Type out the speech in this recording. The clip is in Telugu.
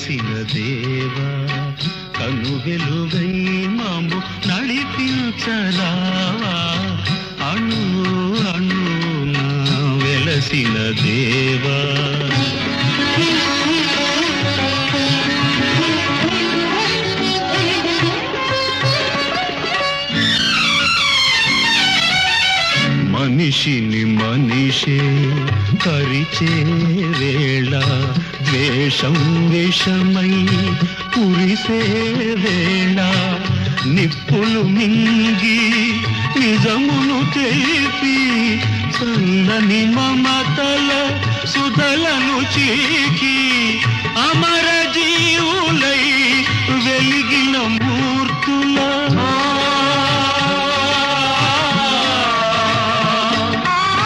చేసిన దేవా కను వెలుగై మాము నడిపించరావా అణు అణున వెలసిన దేవా. మనిషిని మనిషే కరిచే వేళ ద్వేషం విషమై కురిసే వేళ నిప్పులు మింగి నిజమును తెలిపి చల్లని మమతల సుధలను చీకి అమర జీవులై వెలిగిన